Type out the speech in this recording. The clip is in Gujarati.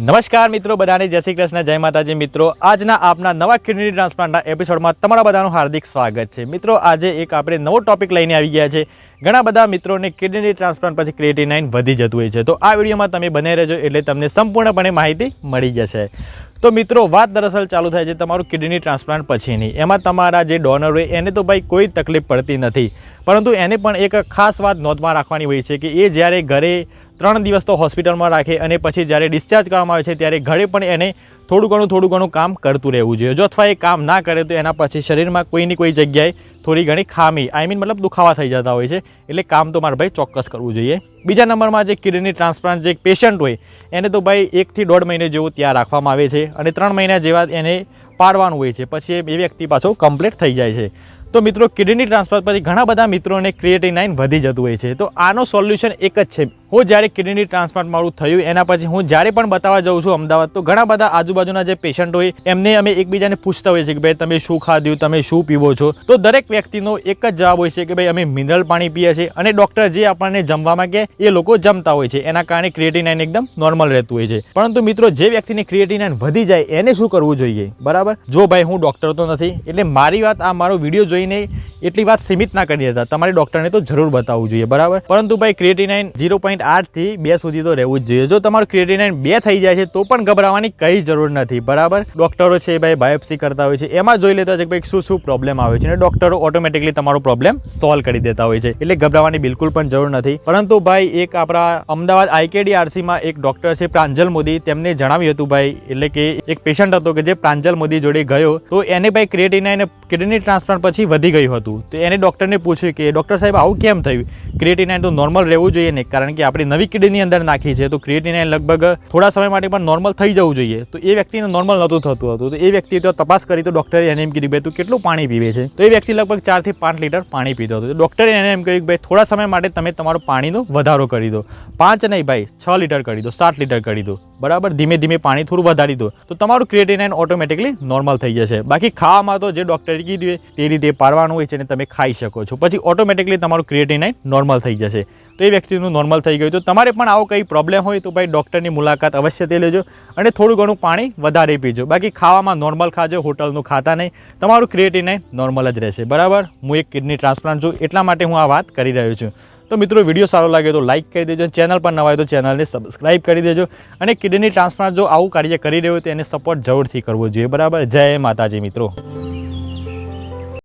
નમસ્કાર મિત્રો, બધાને જય શ્રી કૃષ્ણ, જય માતાજી. મિત્રો, આજના આપના નવા કિડની ટ્રાન્સપ્લાન્ટના એપિસોડમાં તમારા બધાનું હાર્દિક સ્વાગત છે. મિત્રો, આજે એક આપણે નવો ટોપિક લઈને આવી ગયા છે. ઘણા બધા મિત્રોને કિડની ટ્રાન્સપ્લાન્ટ પછી ક્રિએટિનાઇન વધી જતું હોય છે. તો આ વિડીયોમાં તમે બને રહેજો એટલે તમને સંપૂર્ણપણે માહિતી મળી જશે. તો મિત્રો, વાત દરઅસલ ચાલુ થાય છે તમારું કિડની ટ્રાન્સપ્લાન્ટ પછીની. એમાં તમારા જે ડોનર હોય, એને તો ભાઈ કોઈ તકલીફ પડતી નથી. પરંતુ એને પણ એક ખાસ વાત નોંધમાં રાખવાની હોય છે કે એ જ્યારે ઘરે ત્રણ દિવસ તો હોસ્પિટલમાં રાખે અને પછી જ્યારે ડિસ્ચાર્જ કરવામાં આવે છે, ત્યારે ઘરે પણ એને થોડું ઘણું થોડું ઘણું કામ કરતું રહેવું જોઈએ. જો અથવા એ કામ ના કરે, તો એના પછી શરીરમાં કોઈની કોઈ જગ્યાએ થોડી ઘણી ખામી. આઈ મીન મતલબ દુખાવા થઈ જતા હોય છે. એટલે કામ તો મારે ભાઈ ચોક્કસ કરવું જોઈએ. બીજા નંબરમાં જે કિડની ટ્રાન્સપ્લાન્ટ જે પેશન્ટ હોય, એને તો ભાઈ એકથી દોઢ મહિને જેવું ત્યાં રાખવામાં આવે છે અને ત્રણ મહિના જેવા એને પાડવાનું હોય છે. પછી એ વ્યક્તિ પાછો કમ્પ્લીટ થઈ જાય છે. તો મિત્રો, કિડની ટ્રાન્સપ્લાન્ટ પછી ઘણા બધા મિત્રોને ક્રિએટિનાઇન વધી જતું હોય છે. તો આનો સોલ્યુશન એક જ છે. હું જ્યારે કિડની ટ્રાન્સપ્લાન્ટ મારું થયું, એના પછી હું જ્યારે પણ બતાવવા જાઉં છું અમદાવાદ, તો ઘણા બધા આજુબાજુના જે પેશન્ટ હોય, એમને અમે એકબીજાને પૂછતા હોઈએ છીએ કે ભાઈ, તમે શું ખાધ્યું તમે શું પીવો છો? તો દરેક વ્યક્તિનો એક જ જવાબ હોય છે કે ભાઈ, અમે મિનરલ પાણી પીએ છીએ. અને ડૉક્ટર જે આપણને જમવામાં કે એ લોકો જમતા હોય છે. એના કારણે ક્રિએટિનાઇન એકદમ નોર્મલ રહેતું હોય છે. પરંતુ મિત્રો, જે વ્યક્તિને ક્રિએટિનાઇન વધી જાય, એને શું કરવું જોઈએ? બરાબર? જો ભાઈ, હું ડૉક્ટર તો નથી, એટલે મારી વાત, આ મારો વીડિયો જોઈને એટલી વાત સીમિત ના કરી દેતા. તમારે ડૉક્ટરને તો જરૂર બતાવવું જોઈએ. બરાબર? પરંતુ ભાઈ ક્રિએટિનાઇન ઝીરો પોઈન્ટ આઠથી બે સુધી તો રહેવું જ જોઈએ. જો તમારું ક્રિએટિનાઇન બે થઈ જાય છે, તો પણ ગભરાવાની કઈ જરૂર નથી. બરાબર? ડૉક્ટરો છે ભાઈ બાયોપ્સી કરતા હોય છે. એમાં જોઈ લેતા હોય છે કે ભાઈ શું શું પ્રોબ્લેમ આવે છે અને ડૉક્ટરો ઓટોમેટિકલી તમારો પ્રોબ્લેમ સોલ્વ કરી દેતા હોય છે. એટલે ગભરાવાની બિલકુલ પણ જરૂર નથી. પરંતુ ભાઈ એક આપણા અમદાવાદ આઈકેડીઆરસીમાં એક ડૉક્ટર છે પ્રાંજલ મોદી. તેમને જણાવ્યું હતું ભાઈ, એટલે કે એક પેશન્ટ હતો કે જે પ્રાંજલ મોદી જોડે ગયો, તો એને ભાઈ ક્રિએટિનાઇન કિડની ટ્રાન્સપ્લાન્ટ પછી વધી ગયું હતું. તો એને ડૉક્ટરને પૂછ્યું કે, ડૉક્ટર સાહેબ, આવું કેમ થયું? ક્રિએટિનાઇન તો નોર્મલ રહેવું જોઈએ ને, કારણ કે આપણી નવી કિડની અંદર નાખી છે, તો ક્રિએટિનાઇન લગભગ થોડા સમય માટે પણ નોર્મલ થઈ જવું જોઈએ. તો એ વ્યક્તિને નોર્મલ નહોતું થતું હતું. તો એ વ્યક્તિએ તો તપાસ કરી તો ડૉક્ટરે એને એમ કીધું, ભાઈ, તું કેટલું પાણી પીવે છે? તો એ વ્યક્તિ લગભગ ચારથી પાંચ લીટર પાણી પીધો હતો. ડૉક્ટરે એને એમ કહ્યું ભાઈ, થોડા સમય માટે તમે તમારો પાણીનો વધારો કરી દો. પાંચ નહીં, ભાઈ, છ લીટર કરી દો, સાત લીટર કરી દો. બરાબર? ધીમે ધીમે પાણી થોડું વધારી દો. તો તમારું ક્રિએટિનાઇન ઓટોમેટિકલી નોર્મલ થઈ જશે. બાકી ખાવામાં તો જે ડૉક્ટરે કીધું તે રીતે પાડવાનું હોય છે અને તમે ખાઈ શકો છો. પછી ઓટોમેટિકલી તમારું ક્રિએટિનાઇન નોર્મલ થઈ જશે. તો એ વ્યક્તિનું નોર્મલ થઈ ગયું તો તમારે પણ આવો કંઈ પ્રોબ્લેમ હોય તો ભાઈ ડૉક્ટરની મુલાકાત અવશ્ય લેજો અને થોડું ઘણું પાણી વધારે પીજો. બાકી ખાવામાં નોર્મલ ખાજો, હોટલનું ખાતા નહીં. તમારું ક્રિએટિનાઇન નોર્મલ જ રહેશે. બરાબર? હું એક કિડની ટ્રાન્સપ્લાન્ટ છું એટલા માટે હું આ વાત કરી રહ્યો છું. તો મિત્રો વીડિયો સારો લાગે તો લાઇક કરી દેજો ચેનલ પર નવા હોય તો ચેનલને સબસ્ક્રાઇબ કરી દેજો અને કિડની ટ્રાન્સપ્લાન્ટ જો આવું કાર્ય કરી રહ્યું હોય તો એને સપોર્ટ જરૂરથી કરવો જોઈએ. બરાબર? જય માતાજી મિત્રો.